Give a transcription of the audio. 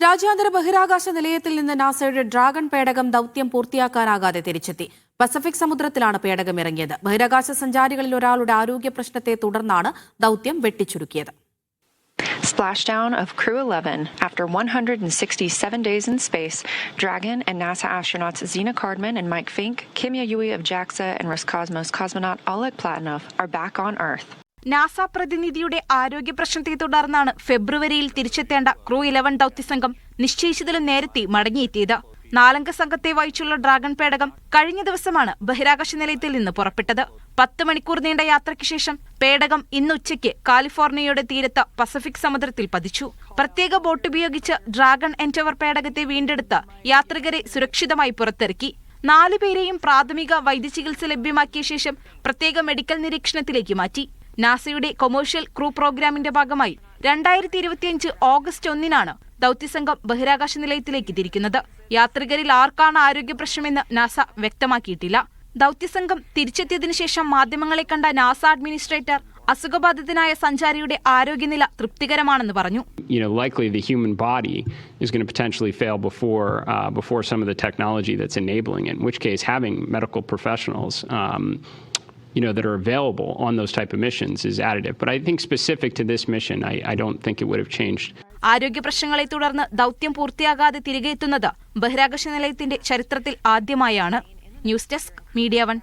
രാജ്യാന്തര ബഹിരാകാശ നിലയത്തിൽ നിന്ന് നാസയുടെ ഡ്രാഗൺ പേടകം ദൗത്യം പൂർത്തിയാക്കാനാകാതെ തിരിച്ചെത്തി പസഫിക് സമുദ്രത്തിലാണ് പേടകം ഇറങ്ങിയത് ബഹിരാകാശ സഞ്ചാരികളിൽ ഒരാളുടെ ആരോഗ്യ പ്രശ്നത്തെ തുടർന്നാണ് ദൗത്യം വെട്ടിച്ചുരുക്കിയത് Splashdown of Crew 11. After 167 days in space, Dragon and NASA astronauts Zena Cardman and Mike Fink, Kimya Yui of JAXA, and Roscosmos cosmonaut Oleg Platonov are back on Earth. NASA പ്രതിനിധിയുടെ ആരോഗ്യ പ്രശ്നത്തെ തുടർന്നാണ് ഫെബ്രുവരിയിൽ തിരിച്ചെത്തേണ്ട ക്രൂ ഇലവൻ ദൗത്യസംഘം നിശ്ചയിച്ചതിലും നേരത്തെ മടങ്ങിയെത്തിയത്. നാലംഗ സംഘത്തെ വഹിച്ചുള്ള dragon പേടകം കഴിഞ്ഞ ദിവസമാണ് ബഹിരാകാശ നിലയത്തിൽ നിന്ന് പുറപ്പെട്ടത്. പത്ത് മണിക്കൂർ നീണ്ട യാത്രയ്ക്ക് ശേഷം പേടകം ഇന്ന് ഉച്ചയ്ക്ക് കാലിഫോർണിയയുടെ തീരത്ത് പസഫിക് സമുദ്രത്തിൽ പതിച്ചു. പ്രത്യേക ബോട്ട് ഉപയോഗിച്ച് ഡ്രാഗൺ എന്റവർ പേടകത്തെ വീണ്ടെടുത്ത് യാത്രികരെ സുരക്ഷിതമായി പുറത്തിറക്കി. നാലുപേരെയും പ്രാഥമിക വൈദ്യചികിത്സ ലഭ്യമാക്കിയ ശേഷം പ്രത്യേക മെഡിക്കൽ നിരീക്ഷണത്തിലേക്ക് മാറ്റി. നാസയുടെ കൊമേഴ്ഷ്യൽ ക്രൂ പ്രോഗ്രാമിന്റെ ഭാഗമായി രണ്ടായിരത്തി ഇരുപത്തിയഞ്ച് ഓഗസ്റ്റ് ഒന്നിനാണ് ദൗത്യസംഘം ബഹിരാകാശ നിലയത്തിലേക്ക് തിരിക്കുന്നത് യാത്രികരിൽ ആർക്കാണ് ആരോഗ്യ പ്രശ്നമെന്ന് നാസ വ്യക്തമാക്കിയിട്ടില്ല ദൗത്യസംഘം തിരിച്ചെത്തിയതിനു ശേഷം മാധ്യമങ്ങളെ കണ്ട നാസ അഡ്മിനിസ്ട്രേറ്റർ അസുഖബാധിതനായ സഞ്ചാരിയുടെ ആരോഗ്യനില തൃപ്തികരമാണെന്ന് പറഞ്ഞു you know, likely the human body is going to potentially fail before uh, before some of the technology that's enabling it. In which case, having medical professionals, um, you know, that are available on those type of missions is additive. But I think specific to this mission, I, I don't think it would have changed. ആരോഗ്യ പ്രശ്നങ്ങളെ തുടർന്ന് ദൗത്യം പൂർത്തിയാകാതെ തിരികെ എത്തുന്നത് ബഹിരാകാശ നിലയത്തിന്റെ ചരിത്രത്തിൽ ആദ്യമായാണ് news desk media one